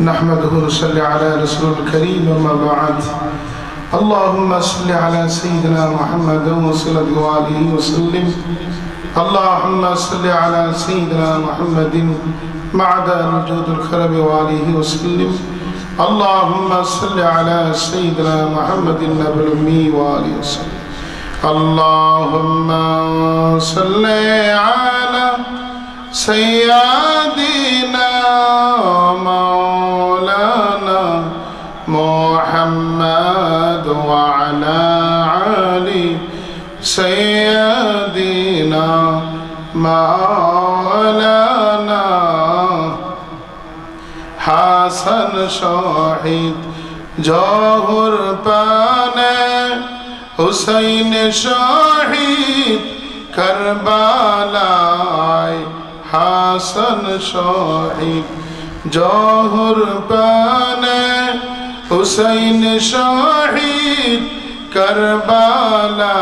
نحمده ونصلي على رسول الكريم وما بعد. اللهم صل على سيدنا محمد وصلى وآله وسلم. اللهم صل على سيدنا محمد معدن وجود الكرم وآله وسلم. اللهم صل على سيدنا محمد النبي الأمي وآله وسلم. اللهم صل على سيدنا مولانا محمد وعلى علي سيدنا مولانا হাসান শহীদ জহর পানে হুসাইন শহীদ করবালায় হাসান শহীদ, জহর পানে হুসাইন শহীদ, করবালায়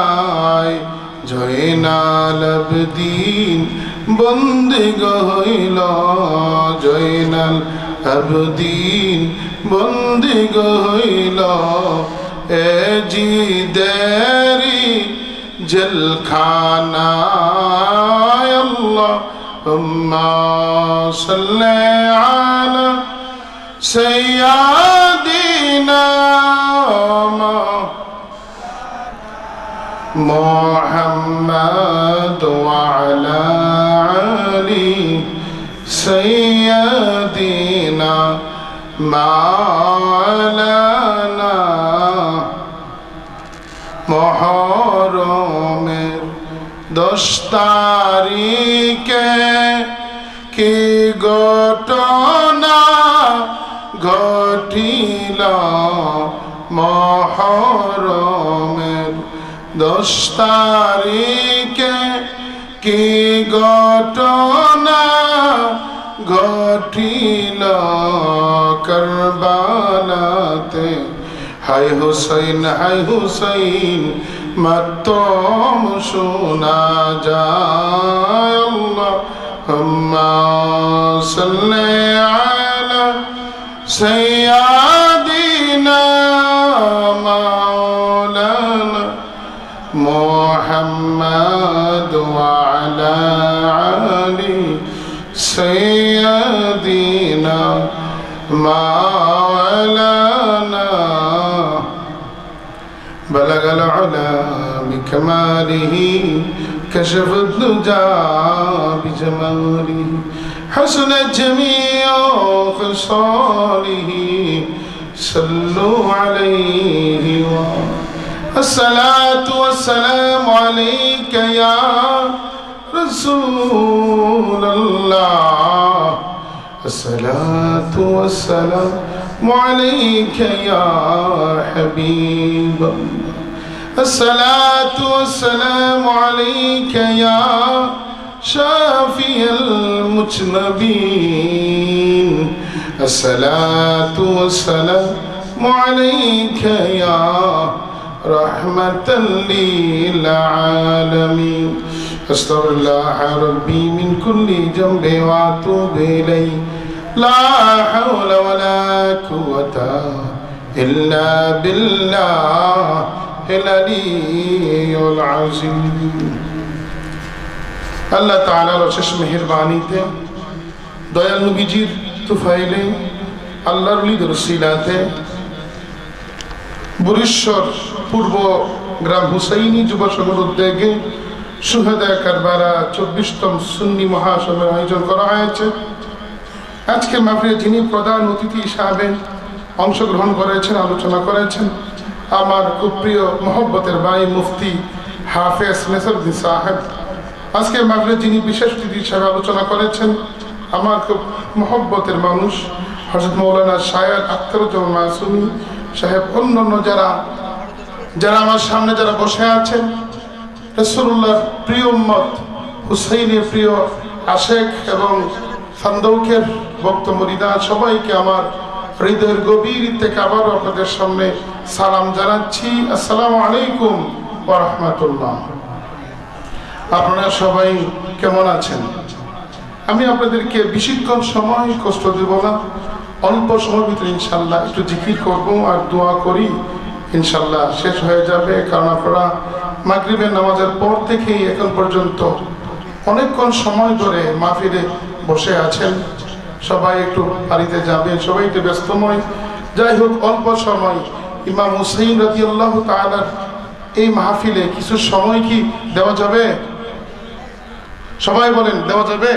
জয়নাল আবদিন বন্দিগ হইল জয়নাল আবদিন বন্দিগ হইল এ জিদেরি জলখানায় আল্লাহ صل على سيدنا محمد وعلى علي سيدنا مولانا মহরমের দশ তারিখে ঘটিল মহরমের দশ তারিখে কি ঘটনা ঘটিল করবালাতে? হাই হুসাইন হাই হুসাইন, মাতম শোনা যায় আল্লাহ হুম্মা সাল্লি আলা سيادنا مولانا محمد وعلى علي سيادنا مولانا. بلغ العلا بكماله كشف الدجى بجماله. حسن جميع خصاله صلوا عليه. الصلاة والسلام عليك يا رسول الله. الصلاة والسلام عليك يا حبيب الله. الصلاة والسلام عليك يا شافي المجنبين. الصلاة والسلام عليك يا رحمة للعالمين. أستغفر الله ربي من كل جنب وأتوب إليه. لا حول ولا قوة إلا بالله العلي العظيم. আল্লাহ তালার অশেষ মেহরবানিতে, দয়াল নবীজির তুফাইলে আল্লাহর লিদের সিলাতে বুরিশ্বর পূর্ব গ্রাম হুসাইনি যুব সংঘের উদ্যোগে সুহেদা কারবারা চব্বিশতম সুন্নি মহাসভার আয়োজন করা হয়েছে। আজকে মাহফিলে যিনি প্রধান অতিথি হিসাবে অংশগ্রহণ করেছেন, আলোচনা করেছেন, আমার খুব প্রিয় মহব্বতের ভাই মুফতি হাফেজ নেসরুদ্দিন সাহেব। আজকে মাহফিলে যিনি বিশেষ অতিথি হিসাবে আলোচনা করেছেন, আমার খুব মহব্বতের মানুষ হজরত মৌলানা শায়দ আখতারুজ্জামান মাসুমি সাহেব, অন্যান্য যারা যারা আমার সামনে যারা বসে আছেন রসুল্লাহর প্রিয় উম্মত হুসাইনের প্রিয় আশেখ এবং সান্দৌকের ভক্ত মরিদা, সবাইকে আমার হৃদয়ের গভীর থেকে আবারও আপনাদের সামনে সালাম জানাচ্ছি। আসসালামু আলাইকুম ওরহমতুল্লাহ আপনারা সবাই কেমন আছেন? আমি আপনাদেরকে বেশিক্ষণ সময় কষ্ট দেব না। অল্প সময় ভিতরে ইনশাল্লাহ একটু জিকির করব আর দোয়া করি ইনশাল্লাহ শেষ হয়ে যাবে। কারণ আপনারা মাগরিবের নামাজের পর থেকেই এখন পর্যন্ত অনেকক্ষণ সময় ধরে মাহফিলে বসে আছেন। সবাই একটু বাড়িতে যাবে সবাই একটু ব্যস্তময় যাই হোক, অল্প সময়। ইমাম হুসাইন রাজি আল্লাহ তালার এই মাহফিলে কিছু সময় কি দেওয়া যাবে? সবাই বলেন, দেওয়া যাবে?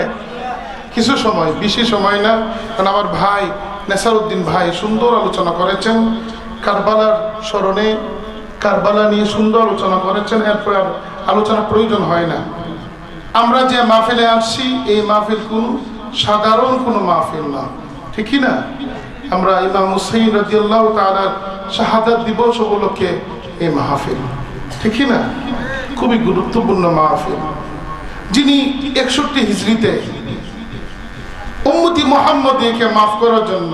কিছু সময়, বেশি সময় না। কারণ আমার ভাই, নেসারউদ্দিন ভাই সুন্দর আলোচনা করেছেন। কারবালার স্মরণে কারবালা নিয়ে সুন্দর আলোচনা করেছেন, এরপর আর আলোচনা প্রয়োজন হয় না। আমরা যে মাহফিলে আসছি, এই মাহফিল কোন সাধারণ কোনো মাহফিল না। ঠিকই না? আমরা ইমাম হুসাইন রাজিয়াল্লাহ তালার শাহাদাত দিবস উপলক্ষে এই মাহফিল। ঠিকই না? খুবই গুরুত্বপূর্ণ মাহফিল। যিনি একষট্টি হিজড়িতে উম্মতি মোহাম্মদীকে মাফ করার জন্য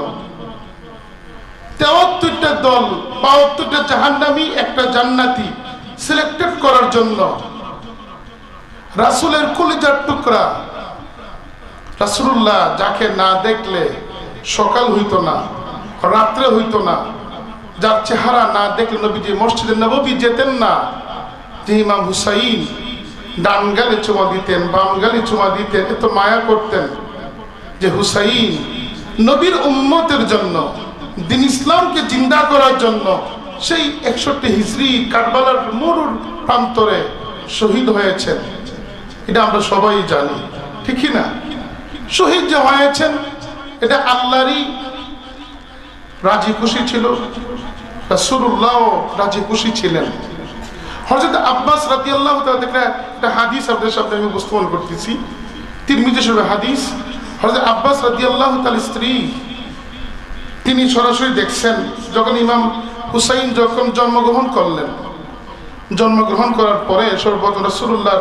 তেয়াত্তরটা দল, বাহাত্তরটা জাহান্নামী, একটা জান্নাতি সিলেক্টেড করার জন্য রাসুলের কলিজার টুকরা রাসুল্লাহ যাকে না দেখলে সকাল হইতো না, রাত্রে হইতো না, যার চেহারা না দেখলে নবীজি মসজিদে নবী যেতেন না, যে ইমাম হুসাইন ডান গালে চুমা দিতেন, বাম গালে চুমা দিতেন এত মায়া করতেন। যে হুসাইন নবীর উম্মতের জন্য, দিন ইসলামকে জিন্দা করার জন্য, সেই একষট্টি হিজড়ি কারবালার মরুর প্রান্তরে শহীদ হয়েছেন। এটা আমরা সবাই জানি, ঠিকই না? শহীদ যে হয়েছেন, এটা আল্লাহরই রাজি খুশি ছিল রাসূলুল্লাহ রাজি খুশি ছিলেন। হযরত আব্বাস রাদিয়াল্লাহু তাআলা দেখলে একটা হাদিস আপনাদের সামনে আমি উপস্থাপন করতেছি। তিরমিজি শরীফের হাদিস, হযরত আব্বাস রাদিয়াল্লাহু তাআলার স্ত্রী, তিনি সরাসরি দেখছেন যখন ইমাম হুসাইন যখন জন্মগ্রহণ করলেন। জন্মগ্রহণ করার পরে সর্বপ্রথম রাসূলুল্লাহ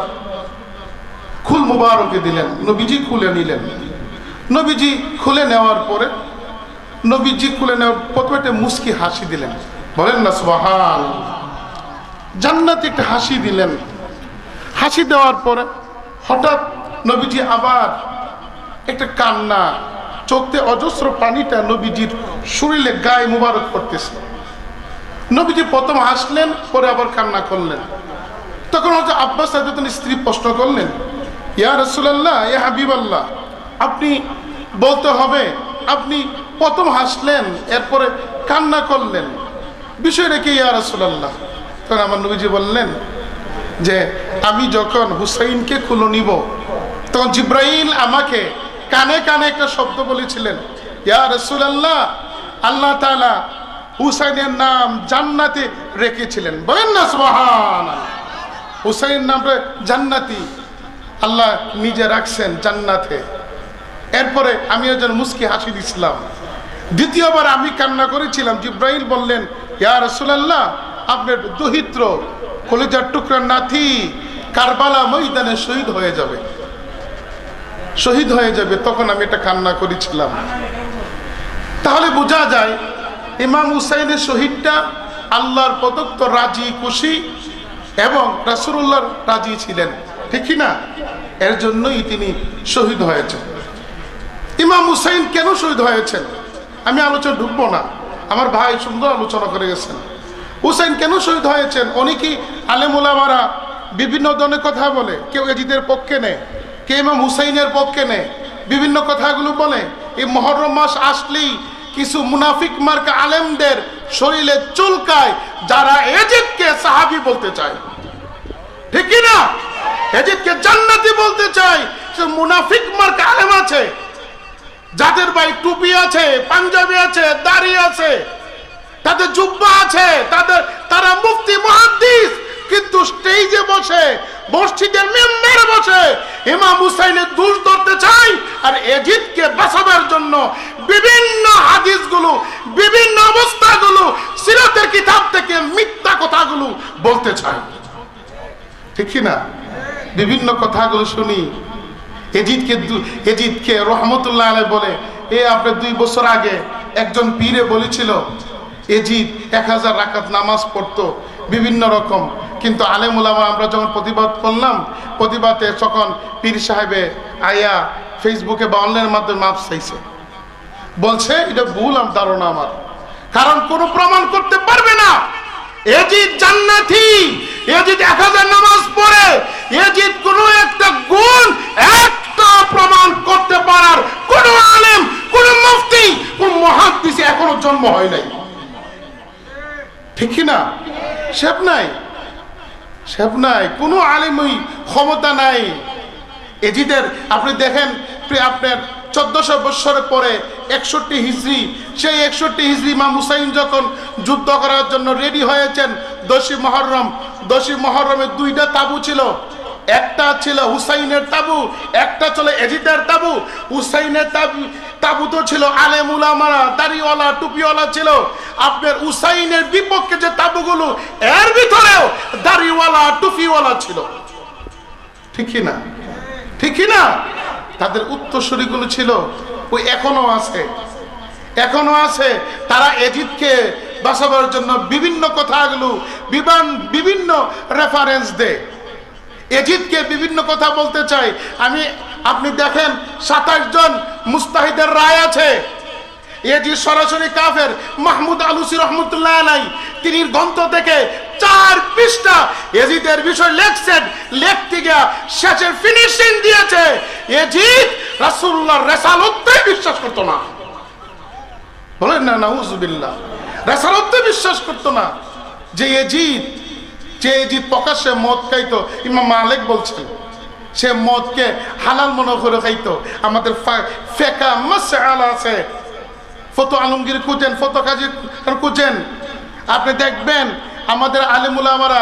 খুল মুবারকে দিলেন, নবীজি খুলে নিলেন। নবীজি খুলে নেওয়ার পরে, নবীজি খুলে নেওয়ার প্রথমে একটা মুস্কি হাসি দিলেন। বলেন না সুবহান জান্নাতে একটা হাসি দিলেন। হাসি দেওয়ার পরে হঠাৎ নবীজি আবার একটা কান্না, চোখতে অজস্র পানিটা নবীজির শরীরে গায়ে মুবারক করতেছে নবীজি প্রথম হাসলেন, পরে আবার কান্না করলেন। তখন হচ্ছে আব্বাস সাহেব স্ত্রী প্রশ্ন করলেন, ইয়া রসুল্লাহ ইয়া হাবিবাল্লাহ, আপনি বলতে হবে, আপনি প্রথম হাসলেন, এরপরে কান্না করলেন। বিষয়টা কি, ইয়া রসুল্লাহ তখন আমার নবীজি বললেন যে, আমি যখন হুসাইনকে খুলো নিব, তখন জিব্রাইল আমাকে কানে কানে একটা শব্দ বলেছিলেন, ইয়া রসুল্লাহ আল্লাহ আল্লাহ তালা হুসাইনের নাম জান্নাতে রেখেছিলেন। বলেন না সুবহান হুসাইন নামটা জান্নাতি। আল্লাহ নিজে রাখছেন জান্নাতে। এরপরে আমি একজন মুস্কি হাসি দিছিলাম। দ্বিতীয়বার আমি কান্না করেছিলাম। জিব্রাহিল বললেন, ইয়া রসুলাল্লাহ আপনার দহিত্র, কলেজার টুকরার নাথি, কারবালা ময়দানে শহীদ হয়ে যাবে। শহীদ হয়ে যাবে, তখন আমি এটা কান্না করেছিলাম। তাহলে বোঝা যায়, ইমাম হুসাইনের শহীদটা আল্লাহর প্রদত্ত রাজি, খুশি এবং রাসুল্লাহর রাজি ছিলেন। ঠিক না? এর জন্যই তিনি শহীদ হয়েছেন। ইমাম হুসাইন কেন শহীদ হয়েছেন? আমি আলোচনা ঢুকবো না। আমার ভাই সুন্দর আলোচনা করে গেছেন। হুসাইন কেন শহীদ হয়েছেন? অনেকেই আলেমুলামারা বিভিন্ন ধরনের কথা বলে? কেউ এজিদের পক্ষে নেয় কে ইমাম হুসাইনের পক্ষে নেয় বিভিন্ন কথাগুলো বলে। এই মহরম মাস আসলেই কিছু মুনাফিক মার্কা আলেমদের শরীরে চুলকায়, যারা এজিদকে সাহাবি বলতে চায়। ঠিক না? এজিদকে জান্নাতি বলতে চায়। সে মুনাফিক মার্কা আলেম আছে, যাদের ভাই টুপি আছে, পাঞ্জাবি আছে, দাড়ি আছে। তাদের জুব্বা আছে, তাদের, তারা মুফতি, মহাদ্দিস, কিন্তু স্টেজে বসে, মসজিদের মেম্বারে বসে, ইমাম হুসাইনের দোষ ধরতে চাই আর এজিদকে বাঁচাবার জন্য বিভিন্ন হাদিসগুলো, বিভিন্ন অবস্থাগুলো, সিরাতের কিতাব থেকে মিথ্যা কথাগুলো বলতে চাই। ঠিক না? বিভিন্ন কথাগুলো শুনি। এজিদকে এজিদকে রহমতুল্লাহ আলাই বলে, এ আপনার দুই বছর আগে একজন পীরে বলেছিল এজিদ এক হাজার রাকাত নামাজ পড়তো, বিভিন্ন রকম। কিন্তু আলেমুলামা আমরা যখন প্রতিবাদ করলাম, প্রতিবাদে তখন পীর সাহেবে আয়া ফেসবুকে বা অনলাইনের মাধ্যমে মাপ চাইছে। বলছে, এটা ভুল ধারণা আমার। কারণ কোনো প্রমাণ করতে পারবে না। এজিদ জান্নাতি। এজিদ এক হাজার নামাজ পড়ে। এজিদ কোনো একটা গুণ, একটা প্রমাণ করতে পারার কোন আলেম, কোন মুফতি, কোন মহাদ্দিসে এখনও জন্ম হয় নাই। ঠিক না? শেপ নাই। শেপ নাই। কোনো আলিমই ক্ষমতা নাই। এজিদের, আপনি দেখেন আপনার চোদ্দশো বৎসরের পরে একষট্টি হিজড়ি সেই একষট্টি হিজড়ি মা মুসাইন যখন যুদ্ধ করার জন্য রেডি হয়েছেন, দোষী মহরম, দোষী মহরমের দুইটা তাবু ছিল। একটা ছিল হুসাইনের তাবু, একটা ছিল এজিদের তাবু। হুসাইনের তাবু তাবু তো ছিল আলেম উলামারা দাড়িওয়ালা, টুপিওয়ালা ছিল। আপনার হুসাইনের বিপক্ষে যে তাবুগুলো, এর ভিতরেও দাড়িওয়ালা, টুপিওয়ালা ছিল। ঠিকই না? ঠিকই না? তাদের উত্তরসূরিগুলো ছিল ওই এখনও আছে। এখনও আছে। তারা এজিদকে বাঁচাবার জন্য বিভিন্ন কথাগুলো, বিমান বিভিন্ন রেফারেন্স দেয়। এজিদকে বিভিন্ন কথা বলতে চাই। আমি, আপনি দেখেন, সাতাশ জন মুস্তাহিদের রায় আছে। এজিদ সরাসরি কাফের, মাহমুদ আলুসি রহমতুল্লাহ আলাই, তিনি গ্রন্থ থেকে চার পৃষ্ঠা এজিদের বিষয় লেখছেন, লেখতে গিয়া শেষের ফিনিশিং দিয়েছে। এজিদ রাসূলুল্লাহ রেসালতে বিশ্বাস করতো না। বলেন না, নাউজুবিল্লাহ। রেসালতে বিশ্বাস করতো না যে এজিদ যে এজিদ প্রকাশ্যে মদ খাইতো, ইমাম মালিক বলছেন, সে মদকে হালাল মনে করে খাইতো। আমাদের ফেকা মাসআলা আছে। ফতো আলমগীর খুঁজেন, ফতো কাজী খুঁজেন। আপনি দেখবেন, আমাদের আলিমুল আমারা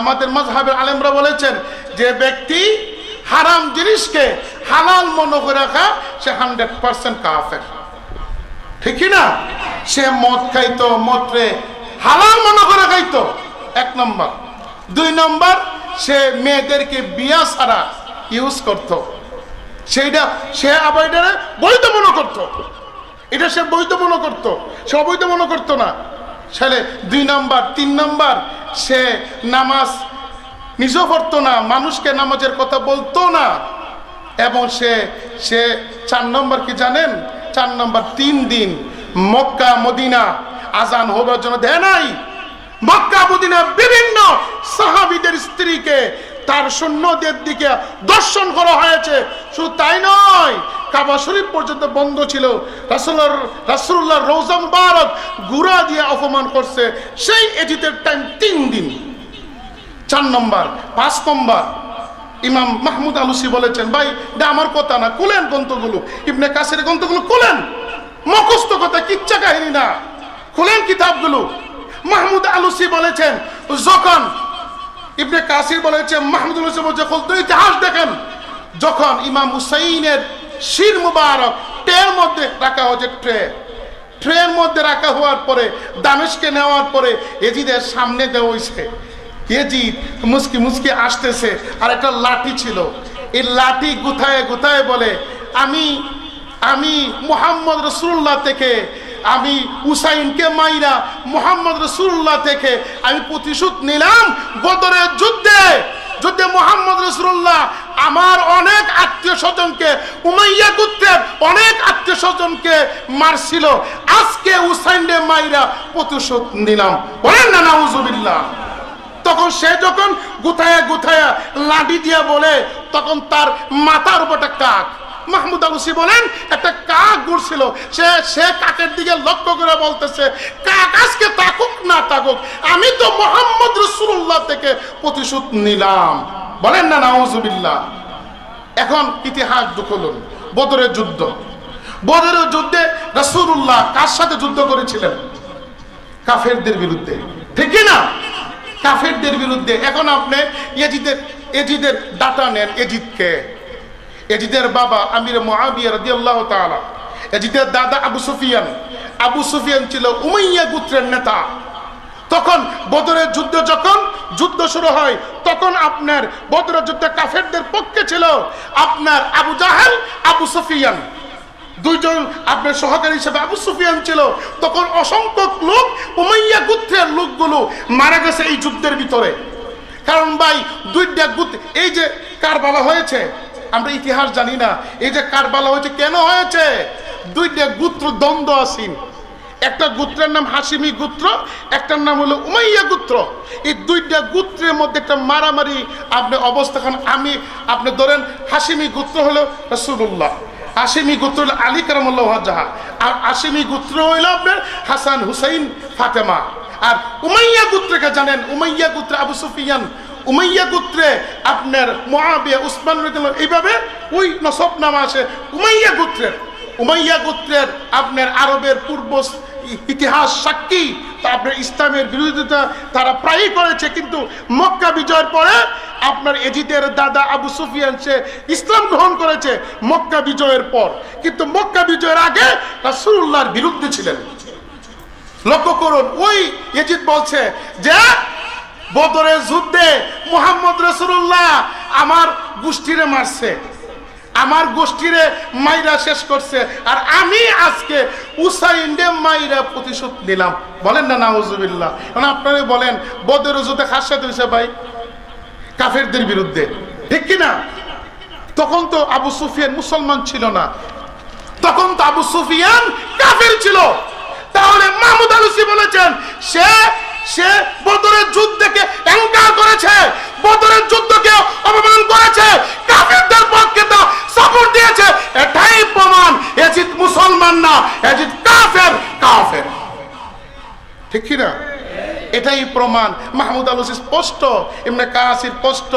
আমাদের মজহাবের আলেমরা বলেছেন, যে ব্যক্তি হারাম জিনিসকে হালাল মনে করে রাখা, সে হান্ড্রেড পার্সেন্ট কাফের। ঠিক কি না? সে মদ খাইতো, মদরে হালাল মনে করে খাইতো। এক নম্বর। দুই নম্বর, সে মেয়েদেরকে বিয়া ছাড়া ইউজ করত। সেইটা সে আবার এটারে বৈধ মনে করতো। এটা সে বৈধ মনে করতো। সে অবৈধ মনে করতো না। ছেলে, দুই নাম্বার, তিন নাম্বার, সে নামাজ নিজেও পড়তো না, মানুষকে নামাজের কথা বলতো না। এবং সে সে চার নম্বর কি জানেন? চার নম্বর, তিন দিন মক্কা, মদিনা আজান হবার জন্য দেয় নাই। মক্কা, মদিনা বিভিন্ন সাহাবিদের স্ত্রীকে তার সৈন্যদের দিকে দর্শন করা হয়েছে। শুধু তাই নয়, কাবা শরীফ পর্যন্ত বন্ধ ছিল। রাসুল্লাহ রাসুল্লাহ রোজা মুবারক গুড়া দিয়ে অপমান করছে। সেই এজিতের টাইম তিন দিন। চার নম্বর, পাঁচ নম্বর, ইমাম মাহমুদ আলুসি বলেছেন, ভাই, এটা আমার কথা না, কুলেন গ্রন্থগুলো। ইবনে কাসের গ্রন্থগুলো কুলেন। মুখস্থ কথা, কিচ্ছা কাহিনী না। খুলেন কিতাবগুলো। মাহমুদ আলুসি বলেছেন, যখন ইবনে কাসির বলেছে মাহমুদ আলুসি বলছে তো ইতিহাস দেখেন। যখন ইমাম হুসাইনের শির মুবারক ট্রের মধ্যে রাখা হয়েছে, ট্রে ট্রের মধ্যে রাখা হওয়ার পরে, দামেশকে নেওয়ার পরে, এজিদের সামনে দেওয়া হয়েছে। এজিদ মুসকি মুসকি আসতেছে, আর একটা লাঠি ছিল। এই লাঠি গুথায় গুথায় বলে, আমি আমি মোহাম্মদ রসুল্লাহ থেকে আমি উসাইনকে মাইরা মোহাম্মদ রসুল্লাহ থেকে আমি প্রতিশোধ নিলাম বদরের যুদ্ধে। যুদ্ধে মোহাম্মদ রসুল্লাহ আমার অনেক আত্মীয় স্বজনকে, উমাইয়া গুত্রের অনেক আত্মীয় স্বজনকে মারছিল। আজকে উসাইনকে মাইরা প্রতিশোধ নিলাম। বলেন না, নাউজুবিল্লাহ। তখন সে যখন গুথায়া গুথায়া লাঠি দিয়া বলে, তখন তার মাথার উপর একটা কাক মাহমুদ আলুসি বলেন, একটা কাক ঘুরছিল। সে সে কাকের দিকে লক্ষ্য করে বলতেছে, কাক আজকে তাকুক না তাকুক আমি তো মোহাম্মদ রসুল্লাহ থেকে প্রতিশোধ নিলাম। বলেন না, নাউজুবিল্লাহ। এখন ইতিহাস দুখলুন বদরের যুদ্ধ। বদরের যুদ্ধে রসুল্লাহ কার সাথে যুদ্ধ করেছিলেন? কাফেরদের বিরুদ্ধে। ঠিক না? কাফেরদের বিরুদ্ধে। এখন আপনি এজিদের এজিদের ডাটা নেন, এজিদকে। এজিদের বাবা আমির মহাবিয়া রাদিয়াল্লাহু তাআলা, এজিদের দাদা আবু সুফিয়ান। আবু সুফিয়ান ছিল উমাইয়া গোত্রের নেতা। তখন বদরের যুদ্ধ যখন যুদ্ধ শুরু হয়, তখন আপনার বদরের যুদ্ধে কাফেরদের পক্ষে ছিল আপনার আবু জাহেল, আবু সুফিয়ান। দুইজন আপনার সহকারী হিসেবে আবু সুফিয়ান ছিল। তখন অসংখ্য লোক উমাইয়া গুত্রের লোকগুলো মারা গেছে এই যুদ্ধের ভিতরে। কারণ ভাই, দুইটা গুত এই যে কারবালা হয়েছে আমরা ইতিহাস জানি না। এই যে কারবালা হয়েছে, কেন হয়েছে? দুইটা গোত্র দ্বন্দ্ব আসিন একটা গোত্রের নাম হাসিমি গোত্র, একটার নাম হলো উমাইয়া গোত্র। এই দুইটা গোত্রের মধ্যে একটা মারামারি, আপনি অবস্থাখান আমি, আপনি ধরেন হাসিমি গোত্র হলো রসুল্লাহ হাসিমি গোত্র হলো আলী কারামুল্লাহ জাহা আর হাসিমি গোত্র হইল আপনার হাসান হুসাইন ফাতেমা। আর উমাইয়া গোত্রকে জানেন, উমাইয়া গোত্র আবু সুফিয়ান উমাইয়া গোত্রে আপনার মহাবিয়া উসমান এইভাবে ওই নসব নাম আসে উমাইয়া গোত্রের উমাইয়া গোত্রের আপনার আরবের পূর্ব ইতিহাস সাক্ষী, তা আপনার ইসলামের বিরোধিতা তারা প্রায়ই করেছে, কিন্তু মক্কা বিজয়ের পরে আপনার এজিদের দাদা আবু সুফিয়ান, সে ইসলাম গ্রহণ করেছে মক্কা বিজয়ের পর। কিন্তু মক্কা বিজয়ের আগে রাসূলুল্লাহর বিরুদ্ধে ছিলেন। লক্ষ্য করুন, ওই এজিদ বলছে যে বদরের যুদ্ধে মোহাম্মদ রসুল্লাহ আমার গোষ্ঠীরে মারছে, আমার গোষ্ঠীরে মাইরা শেষ করছে, আর আমি আজকে উসাইন্ডে মাইরা প্রতিশোধ নিলাম। বলেন না না নাউজুবিল্লাহ। এখন আপনারা বলেন, বদরের যুদ্ধে খাস সাথে হয়েছে ভাই, কাফেরদের বিরুদ্ধে। ঠিক কি না? তখন তো আবু সুফিয়ান মুসলমান ছিল না। তখন তো আবু সুফিয়ান কাফের ছিল। তাহলে মাহমুদ আলুসি বলেছেন, সে সে বদরের যুদ্ধকে অ্যাঙ্কার করেছে। বদরের যুদ্ধকে অপমান করেছে। কাফেরদের পক্ষে তা সাপোর্ট দিয়েছে। এটাই প্রমাণ এজিদ মুসলমান না এজিদ কাফের কাফের। ঠিক কি না? এটাই প্রমাণ। মাহমুদ আলুসি স্পষ্ট এমনি কাসির স্পষ্ট।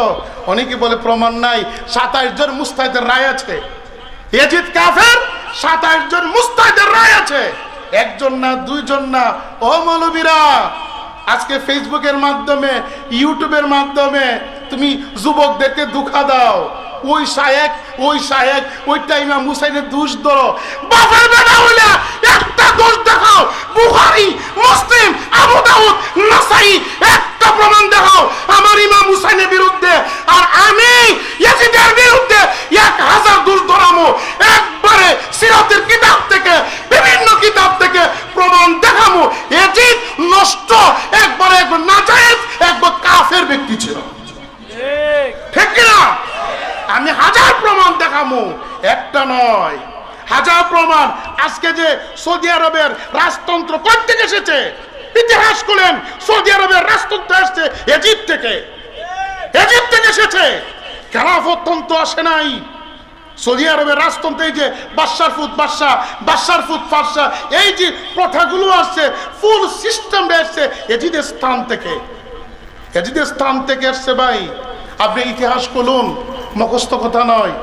অনেকে বলে প্রমাণ নাই, সাতাইশ জন মুস্তাহিদের রায় আছে। এজিদ কাফের, সাতাইশ জন মুস্তাহিদের রায় আছে। একজন না, দুইজন না। ও মৌলবীরা আজকে ফেসবুকের মাধ্যমে, ইউটিউবের মাধ্যমে তুমি যুবকদেরকে দুঃখা দাও। ওই শায়েক ওই শায়েক ওই টাইমে মুসাইনের দোষ ধরো। বাপের বেটা হইলে একটা দোষ দেখাও। বুখারি, মুসলিম, আবু দাউদ, নাসাই, একটা প্রমাণ দেখাও আমার ইমাম হুসাইনের বিরুদ্ধে আর আমি ইয়াজিদের বিরুদ্ধে এক হাজার দোষ ধরামো একবারে সিরাতের কিতাব থেকে বিভিন্ন কিতাব থেকে প্রমাণ দেখামো এজিদ নষ্ট একবারে একবার নাজায়েজ একবার কাফের ব্যক্তি ছিল ঠিক কিনা আমি হাজার প্রমাণ দেখামো একটা নয় হাজার প্রমাণ আজকে যে সৌদি আরবের রাজতন্ত্র কোথ থেকে এসেছে, ইতিহাস খুলেন, সৌদি আরবের রাজতন্ত্র আসছে এজিপ্ট থেকে। এজিপ্ট থেকে এসেছে। খেলাফতন্ত্র আসে নাই। সৌদি আরবের রাজতন্ত্রে এই যে বাদশার ফুট বাদশাহ বাদশার ফুট ফারসা এই যে প্রথাগুলো আসছে ফুল সিস্টেমটা আসছে এজিদের স্থান থেকে। এজিদের স্থান থেকে আসছে ভাই। আপনি ইতিহাস করুন মুখস্থ কথা নয়।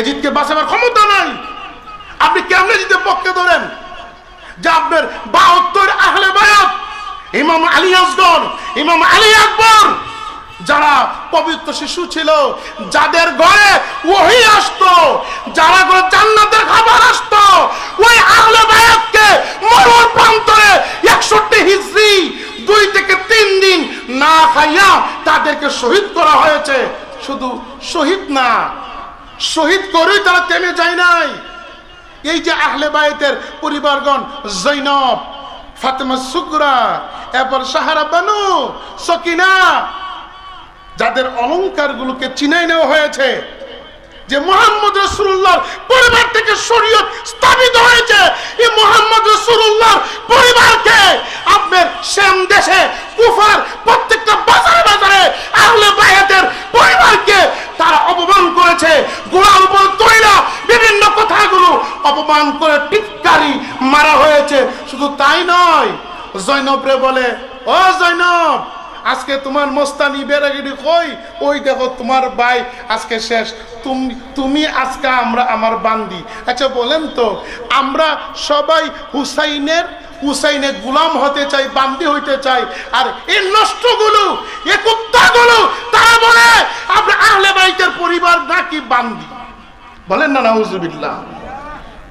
এজিদকে বাঁচাবার ক্ষমতা নাই। আপনি কেমনে পক্ষে ধরেন? যে আপনার বাহাত্তর আহলে বায়াত, ইমাম আলী আসগর, ইমাম আলী আকবর, যারা পবিত্র শিশু ছিল, যাদের ঘরে ওহি আসতো, যারা ঘরে জান্নাতের খাবার আসতো, ওই আহলে বায়াতকে মরুর প্রান্তরে একষট্টি হিজরি, দুই থেকে তিন দিন না খাইয়া তাদেরকে শহীদ করা হয়েছে। শুধু শহীদ না, শহীদ করেই তারা থেমে যায় নাই। এই যে আহলে বায়েতের পরিবারগণ, জৈনব, ফাতেমা সুগরা এরপর সাহারা বানু, সকিনা, যাদের অলঙ্কারগুলোকে চিনাই নেওয়া হয়েছে, যে মোহাম্মদ রসুল্লাহ পরিবার থেকে শরীয়ত স্থাপিত হয়েছে, এই মোহাম্মদ রসুল্লাহ পরিবারকে আপনার শ্যাম দেশে, কুফার প্রত্যেকটা বাজারে বাজারে আহলে বায়াতের পরিবারকে তারা অপমান করেছে গোড়ার অপমান করে টিটকারি মারা হয়েছে। শুধু তাই নয়, জৈনবরে বলে, ও জৈনব, আজকে তোমার মোস্তানি বেড়াগিরি কই? ওই দেখো তোমার ভাই, আজকে শেষ। তুমি তুমি আজকে আমরা আমার বান্দি। আচ্ছা বলেন তো, আমরা সবাই হুসাইনের হুসাইনের গুলাম হতে চাই, বান্দি হইতে চাই, আর এই নষ্টগুলো এ কুত্তাগুলো, তারা বলে, আমরা আহলে বাইতের পরিবার নাকি বান্দি? বলেন না, নাউজুবিল্লাহ।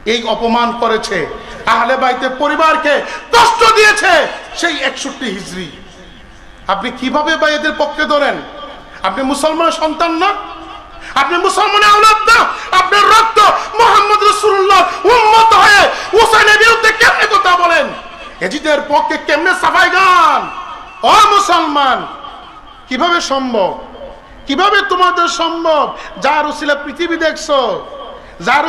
এই অপমান করেছে। আহলে বাইতে পরিবারকে কষ্ট দিয়েছে সেই একষট্টি হিজড়ি। আপনি কীভাবে বা এদের পক্ষে ধরেন? আপনি মুসলমানের সন্তান না? আপনি মুসলমানের আওলাদ না? আপনার রক্ত মোহাম্মদ রসুল্লাহ উম্মত হয়ে হুসাইনের বিরুদ্ধে কেমনে কথা বলেন? এজিদের পক্ষে কেমনে সাফাই গান? ও মুসলমান, কীভাবে সম্ভব? কীভাবে তোমাদের সম্ভব? যার উসিলা পৃথিবী দেখছ? যার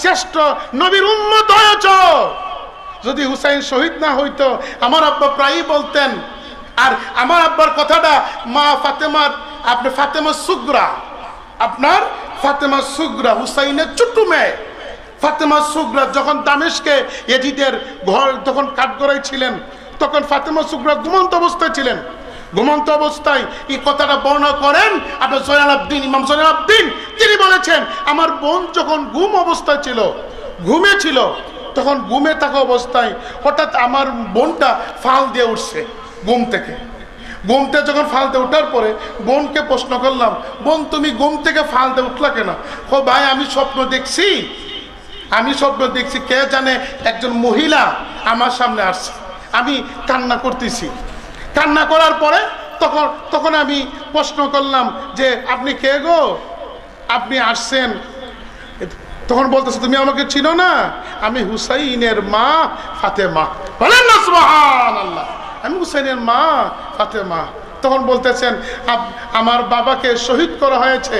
শ্রেষ্ঠ নবীর উন্মত হয়েছ। যদি হুসাইন শহীদ না হইতো, আমার আব্বা প্রায়ই বলতেন, আর আমার আব্বার কথাটা মা ফাতেমার, আপনি ফাতেমা সুগ্রা, আপনার ফাতেমা সুগ্রা হুসাইনের ছোট্ট মেয়ে। ফাতেমা সুগ্রা যখন দামেশকে এজিদের ঘর তখন কাঠগড়াই ছিলেন, তখন ফাতেমা সুগ্রা ঘুমন্ত অবস্থায় ছিলেন। ঘুমন্ত অবস্থায় এই কথাটা বর্ণনা করেন আপনার জয়নাল আব্দিন ইমাম জয়নাল আব্দিন তিনি বলেছেন, আমার বোন যখন ঘুম অবস্থায় ছিল, ঘুমে ছিল, তখন ঘুমে থাকা অবস্থায় হঠাৎ আমার বোনটা ফাল দিয়ে উঠছে ঘুম থেকে। ঘুমতে যখন ফালতে ওঠার পরে বোনকে প্রশ্ন করলাম, বোন, তুমি ঘুম থেকে ফালতে উঠলা কেন? ও ভাই, আমি স্বপ্ন দেখছি। আমি স্বপ্ন দেখছি, কে জানে একজন মহিলা আমার সামনে আসছে। আমি কান্না করতেছি। কান্না করার পরে তখন তখন আমি প্রশ্ন করলাম যে, আপনি কে গো? আপনি আসছেন? তখন বলতেছে, তুমি আমাকে চিনো না। আমি হুসাইনের মা না সুবহান আল্লাহ আমি হুসাইনের মা ফাতেমা। তখন বলতেছেন আমার বাবাকে শহীদ করা হয়েছে।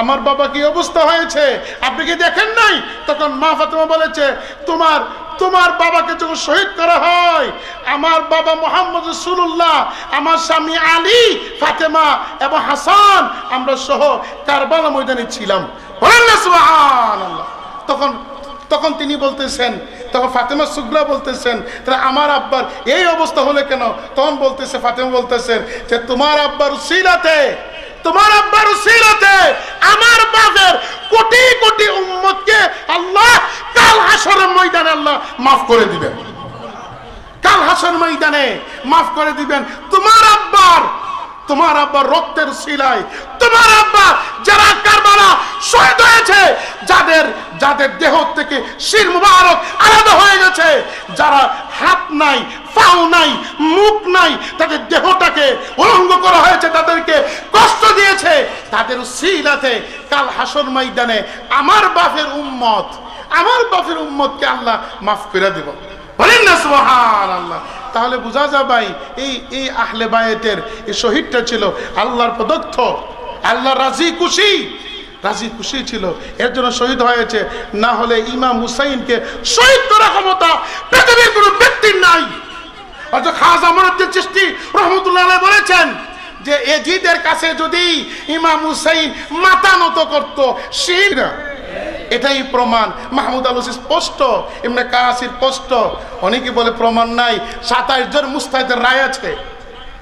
আমার বাবা কি অবস্থা হয়েছে? আপনি কি দেখেন নাই? তখন মা ফাতেমা বলেছে, তোমার তোমার বাবাকে যখন শহীদ করা হয়, আমার বাবা মোহাম্মদ রসুল্লাহ আমার স্বামী আলী, ফাতেমা এবং হাসান, আমরা সহ কারবালা ময়দানে ছিলাম। তখন তখন তিনি বলতেছেন, তখন ফাতেমা সুগরা বলতেছেন, তাহলে আমার আব্বার এই অবস্থা হলে কেন তখন বলতেছে, ফাতেমা বলতেছেন যে, তোমার আব্বার উসিলাতে, তোমার আব্বার উসিলাতে আমার বাপের কোটি কোটি উম্মতকে আল্লাহ কাল হাসরের ময়দানে আল্লাহ মাফ করে দিবেন। কাল হাসর ময়দানে মাফ করে দিবেন। তোমার আব্বার তোমার আব্বার রক্তের শিলায় তোমার আব্বা যারা কারবালা শহীদ হয়েছে, যাদের যাদের দেহ থেকে শির মুবারক আলাদা হয়ে গেছে, যারা হাত নাই, পাও নাই, মুখ নাই, তাদের দেহটাকে উলঙ্গ করা হয়েছে, তাদেরকে কষ্ট দিয়েছে, তাদের শিলাতে কাল হাসর ময়দানে আমার বাপের উম্মত আমার বাপের উম্মতকে আল্লাহ মাফ করে দেব। বলেন না সুবহান আল্লাহ তাহলে বোঝা যায় ভাই, এই এই আহলে বায়েতের এই শহীদটা ছিল আল্লাহর প্রদত্ত আল্লাহ রাজি খুশি। রাজি খুশি ছিল, এর জন্য শহীদ হয়েছে। না হলে ইমাম হুসাইনকে শহীদ করার ক্ষমতা পৃথিবীর কোনো ব্যক্তির নাই। অর্থাৎ খাজা মনুদ্দিন চিস্তি রহমতুল্লাহ বলেছেন যে এজিদের কাছে যদি ইমাম হুসাইন মাথা নত করত শির এটাই প্রমাণ। মাহমুদ আল স্পষ্ট এমনি কাসির স্পষ্ট। অনেকে বলে প্রমাণ নাই, সাতাইশ জন মুস্তাহিদের রায় আছে।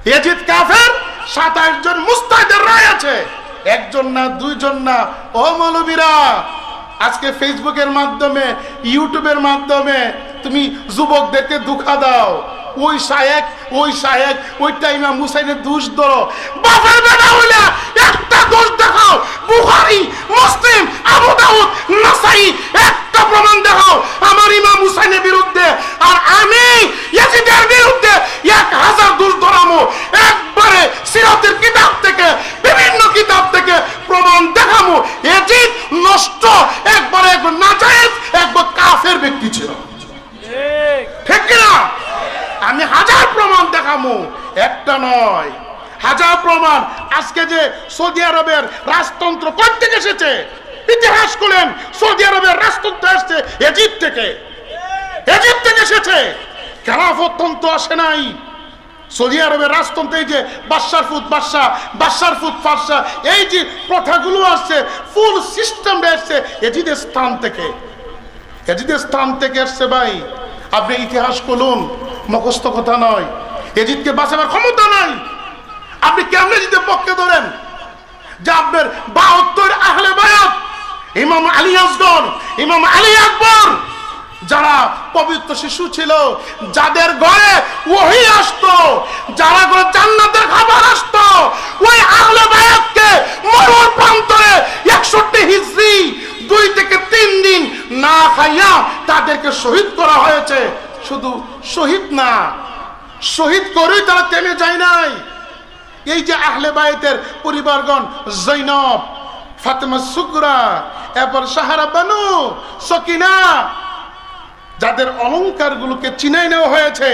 এজিদ জন রায় আছে। একজন না, দুইজন না। আজকে ফেসবুকের মাধ্যমে, ইউটিউবের মাধ্যমে তুমি দুঃখা দাও। ওই ওই ধরো। দোষ দেখাও। বুখারী মুসলিম আবু দাউদ নাসাই একটা প্রমাণ দেখাও। আমার ইমাম হুসাইনের বিরুদ্ধে আর আমি ইয়াজিদের বিরুদ্ধে এক হাজার দোষ ধরামো একবারে সিরাতের কিতাব থেকে বিভিন্ন কিতাব থেকে প্রমাণ দেখামো এজিদ নষ্ট একবারে একবার নাজায়েজ একবার কাফের ব্যক্তি ছিল। ঠিক। কিনা? আমি হাজার প্রমাণ দেখামো একটা নয় হাজার প্রমাণ। আজকে যে সৌদি আরবের রাজতন্ত্র কোথ থেকে এসেছে? ইতিহাস করলেন সৌদি আরবের রাজতন্ত্র আসছে এজিপ্ট থেকে। এজিপ্ট থেকে এসেছে। খেলাফতন্ত্র আসে নাই। সৌদি আরবের রাজতন্ত্রে, এই যে বাদশার ফুট বাদশাহ, বাদশার ফুট ফারসা, এই যে প্রথাগুলো আসছে ফুল সিস্টেম আসছে এজিদের স্থান থেকে। এজিদের স্থান থেকে আসছে ভাই। আপনি ইতিহাস করুন মুখস্থ কথা নয়। এজিদকে বাঁচাবার ক্ষমতা নাই। আপনি কেমনে জিতে পক্ষে ধরেন? যে আপনার বাহাত্তর আহলে বায়াত, ইমাম আলী আসগর, ইমাম আলী আকবর, যারা পবিত্র শিশু ছিল, যাদের ঘরে ওহি আসতো, যারা ঘরে জান্নাতের খাবার আসতো, ওই আহলে বায়াতকে মরুর প্রান্তরে একষট্টি হিজরি, দুই থেকে তিন দিন না খাইয়া তাদেরকে শহীদ করা হয়েছে। শুধু শহীদ না, শহীদ করেই তারা থেমে যায় নাই। এই যে আহলে বায়েতের পরিবারগণ, জৈনব, ফাতেমা সুকরা এরপর সাহারা বানু, সকিনা, যাদের অলঙ্কারগুলোকে চিনাই নেওয়া হয়েছে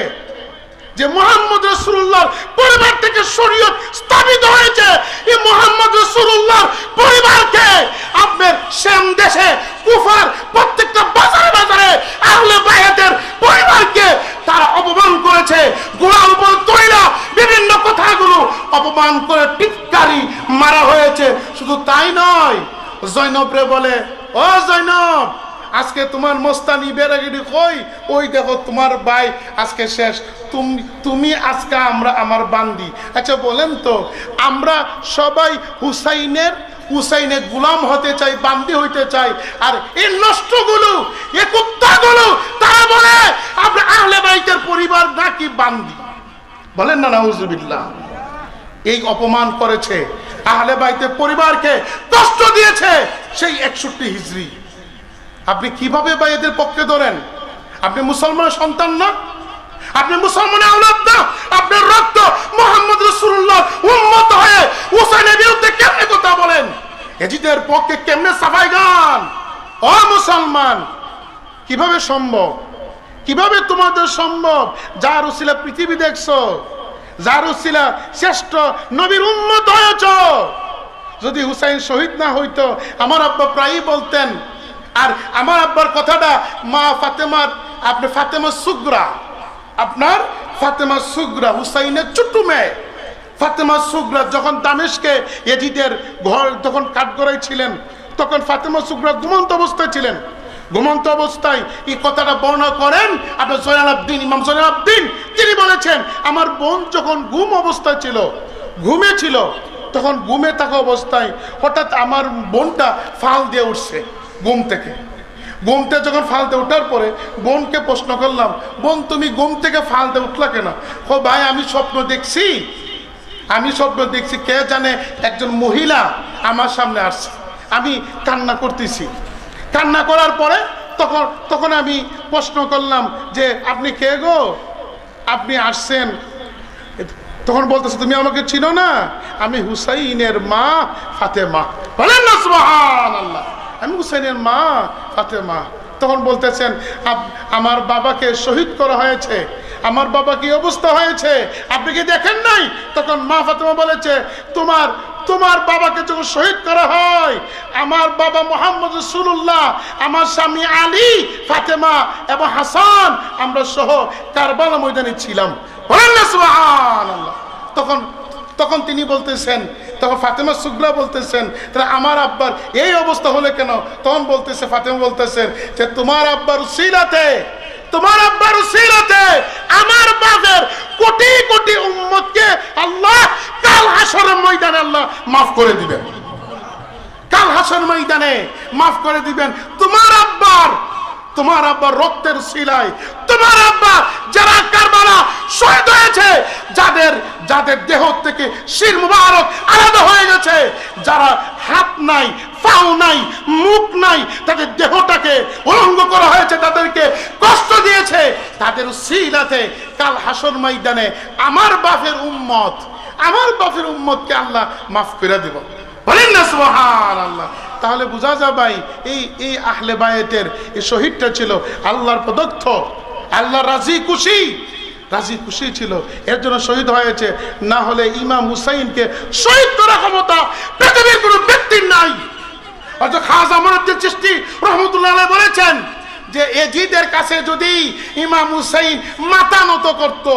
যে মোহাম্মদ রসুল্লাহর পরিবার থেকে শরীয়ত স্থাপিত হয়েছে এই মোহাম্মদ রসুল্লাহর পরিবারকে আপনার শ্যাম দেশে, কুফার প্রত্যেকটা বাজারে বাজারে আহলে বায়াতের পরিবারকে তারা অপমান করেছে গোড়ার উপর তৈরা, বিভিন্ন কথাগুলো অপমান করে টিটকারি মারা হয়েছে। শুধু তাই নয় জৈনবরে বলে, ও জৈনব আজকে তোমার মোস্তানি বেড়াগিরি কই? ওই দেখো তোমার ভাই আজকে শেষ। তুমি তুমি আজকে আমরা আমার বান্দি। আচ্ছা বলেন তো, আমরা সবাই হুসাইনের হুসাইনের গুলাম হতে চাই, বান্দি হইতে চাই, আর এই নষ্টগুলো এ কুত্তাগুলো, তারা বলে, আমরা আহলে বাইতের পরিবার নাকি বান্দি? বলেন না, নাউজুবিল্লাহ। এই অপমান করেছে, আহলে বাইতের পরিবারকে কষ্ট দিয়েছে সেই একষট্টি হিজড়ি। আপনি কীভাবে বা এদের পক্ষে ধরেন? আপনি মুসলমানের সন্তান না? আপনি মুসলমানের আওলাদ না? আপনার রক্ত মোহাম্মদ রসুল্লাহ উম্মত হয়ে হুসাইনের বিরুদ্ধে কেমনে কথা বলেন? এজিদের পক্ষে কেমনে সাফাই গান ও মুসলমান, কীভাবে সম্ভব? কীভাবে তোমাদের সম্ভব? যার উসিলা পৃথিবী দেখছ, যার উসিলা শ্রেষ্ঠ নবীর উন্মত হয়েছ। যদি হুসাইন শহীদ না হইতো, আমার আব্বা প্রায়ই বলতেন আর আমার আব্বার কথাটা, মা ফাতেমার, আপনি ফাতেমা সুগরা। আপনার ফাতেমা সুগরা, হুসাইনের ছোট্ট মেয়ে। ফাতেমা সুগরা যখন দামেশকে এজিদের ঘর যখন কাঠগড়াই ছিলেন, তখন ফাতেমা সুগরা ঘুমন্ত অবস্থায় ছিলেন। ঘুমন্ত অবস্থায় এই কথাটা বর্ণনা করেন আপনার জয়নাল আব্দিন, ইমাম জয়নাল আব্দিন। তিনি বলেছেন, আমার বোন যখন ঘুম অবস্থায় ছিল, ঘুমে ছিল, তখন ঘুমে থাকা অবস্থায় হঠাৎ আমার বোনটা ফাল দিয়ে উঠছে। ঘুম থেকে। ঘুমতে যখন ফালতে ওঠার পরে বোনকে প্রশ্ন করলাম, বোন, তুমি ঘুম থেকে ফালতে উঠলা কেন? ও ভাই, আমি স্বপ্ন দেখছি। আমি স্বপ্ন দেখছি, কে জানে একজন মহিলা আমার সামনে আসছে। আমি কান্না করতেছি। কান্না করার পরে তখন তখন আমি প্রশ্ন করলাম যে, আপনি কে গো? আপনি আসছেন? তখন বলতেছে, তুমি আমাকে চিনো না। আমি হুসাইনের মা ফাতেমা। বলেন না, সুবহানাল্লাহ। আমি হুসাইনের মা, ফাতেমা। তখন বলতেছেন আমার বাবাকে শহীদ করা হয়েছে। আমার বাবা কি অবস্থা হয়েছে? আপনি কি দেখেন নাই? তখন মা ফাতেমা বলেছে, তোমার তোমার বাবাকে যখন শহীদ করা হয়, আমার বাবা মোহাম্মদ রসুল্লাহ আমার স্বামী আলী, ফাতেমা এবং হাসান, আমরা সহ কারবালা ময়দানে ছিলাম। তখন তখন তিনি বলতেছেন, তখন ফাতেমা সুগরা বলতেছেন তাহলে আমার আব্বার এই অবস্থা হলে কেন? তখন বলতেছে, ফাতেমা বলতেছেন যে, তোমার আব্বার উসিলাতে, তোমার আব্বার উসিলাতে আমার বাপের কোটি কোটি উম্মতকে আল্লাহ কাল হাসরের ময়দানে আল্লাহ মাফ করে দিবেন। কাল হাসর ময়দানে মাফ করে দিবেন। তোমার আব্বার তোমার আব্বার রক্তের শিলায় তোমার আব্বা যারা কারবালা শহীদ হয়েছে। যাদের যাদের দেহ থেকে শির মুবারক আলাদা হয়ে গেছে, যারা হাত নাই, পাও নাই, মুখ নাই, তাদের দেহটাকে উলঙ্গ করা হয়েছে, তাদেরকে কষ্ট দিয়েছে। তাদের শিলাতে কাল হাসর ময়দানে আমার বাপের উম্মত, আমার বাপের উম্মতকে আল্লাহ মাফ করে দিব। বলেন না সুবহান আল্লাহ তাহলে বোঝা যায় ভাই, এই এই আহলে বায়েতের এই শহীদটা ছিল আল্লাহর প্রদত্ত আল্লাহ রাজি খুশি। রাজি খুশি ছিল। এর জন্য শহীদ হয়েছে। না হলে ইমাম হুসাইনকে শহীদ করার ক্ষমতা পৃথিবীর কোনো ব্যক্তির নাই। যে এজিদের কাছে যদি ইমাম হুসাইন মাথা নত করতো